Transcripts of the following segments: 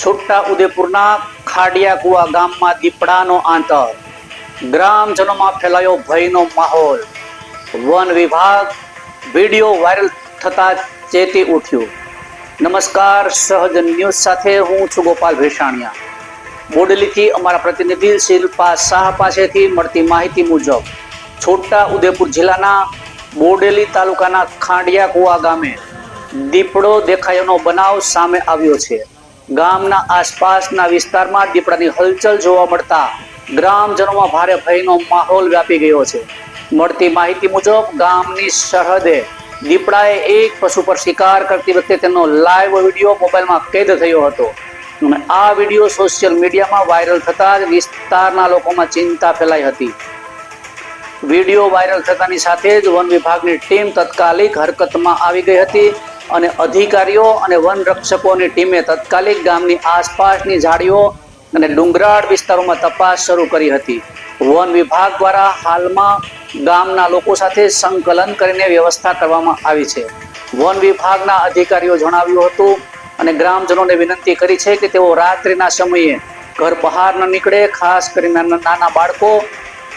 છોટા ઉદેપુરના ખાડિયા કુવા ગામમાં દીપડાનો આંતર. ગ્રામજનોમાં ફેલાયો ભયનો માહોલ. વન વિભાગ વીડિયો વાયરલ થતા ચેતી ઉઠ્યું. નમસ્કાર, સહજ ન્યૂઝ સાથે હું છું ગોપાલ ભેસાણિયા. બોડલીથી અમારા પ્રતિનિધિ શિલ્પા શાહ પાસેથી મળતી માહિતી મુજબ, છોટા ઉદેપુર જિલ્લાના બોડેલી તાલુકાના ખાંડિયા કુવા ગામે દીપડો દેખાયોનો બનાવ સામે આવ્યો છે. ગામના આસપાસના વિસ્તારમાં દીપડાની હલચલ જોવા મળતા ગ્રામજનોમાં ભારે ભયનો માહોલ વ્યાપી ગયો છે. મળતી માહિતી મુજબ, ગામની સરહદે દીપડાએ એક પશુ પર શિકાર કરતી વખતે તેનો લાઈવ વીડિયો મોબાઈલમાં કેદ થયો હતો. અને આ વીડિયો સોશિયલ મીડિયામાં વાયરલ થતા જ વિસ્તારના લોકોમાં ચિંતા ફેલાઈ હતી. વીડિયો વાયરલ થતાની સાથે જ વન વિભાગની ટીમ તત્કાલિક હરકતમાં આવી ગઈ હતી. અને અધિકારીઓ અને વન રક્ષકોની ટીમે તત્કાલિક ગામની આસપાસની ઝાડીઓ અને ડુંગરાળ વિસ્તારોમાં તપાસ શરૂ કરી હતી. વન વિભાગ દ્વારા હાલમાં ગામના લોકો સાથે સંકલન કરીને વ્યવસ્થા કરવામાં આવી છે. વન વિભાગના અધિકારીઓ જણાવ્યું હતું અને ગ્રામજનોને વિનંતી કરી છે કે તેઓ રાત્રિના સમયે ઘર બહાર ન નીકળે, ખાસ કરીને નાના બાળકો,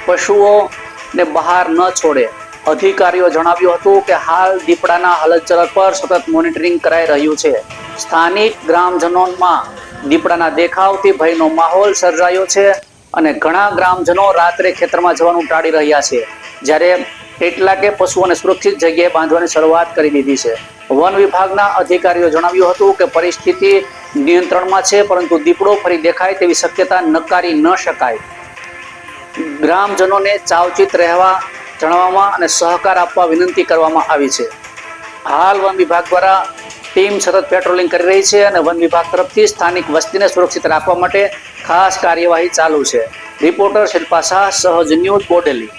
પશુઓ ને બહાર ન છોડે. અધિકારીઓ જણાવ્યું હતું કે હાલ દીપડાના હલચલ પર સતત મોનિટરિંગ કરાઈ રહ્યું છે. સ્થાનિક ગ્રામજનોમાં દીપડાના દેખાવથી ભયનો માહોલ સર્જાયો છે અને ઘણા ગ્રામજનો રાત્રે ખેતરમાં જવાનું ટાળી રહ્યા છે. જ્યારે કેટલાકે પશુઓને સુરક્ષિત જગ્યાએ બાંધવાની શરૂઆત કરી દીધી છે. વન વિભાગના અધિકારીઓ જણાવ્યું હતું કે પરિસ્થિતિ નિયંત્રણમાં છે, પરંતુ દીપડો ફરી દેખાય તેવી શક્યતા નકારી ન શકાય. ગ્રામજનોને સાવચેત રહેવા જણાવવામાં અને સહકાર આપવા વિનંતી કરવામાં આવી છે. હાલ વન વિભાગ દ્વારા ટીમ સતત પેટ્રોલિંગ કરી રહી છે અને વન વિભાગ તરફથી સ્થાનિક વસ્તીને સુરક્ષિત રાખવા માટે ખાસ કાર્યવાહી ચાલુ છે. રિપોર્ટર શિલ્પા શાહ, સહજ ન્યૂઝ બોડેલી.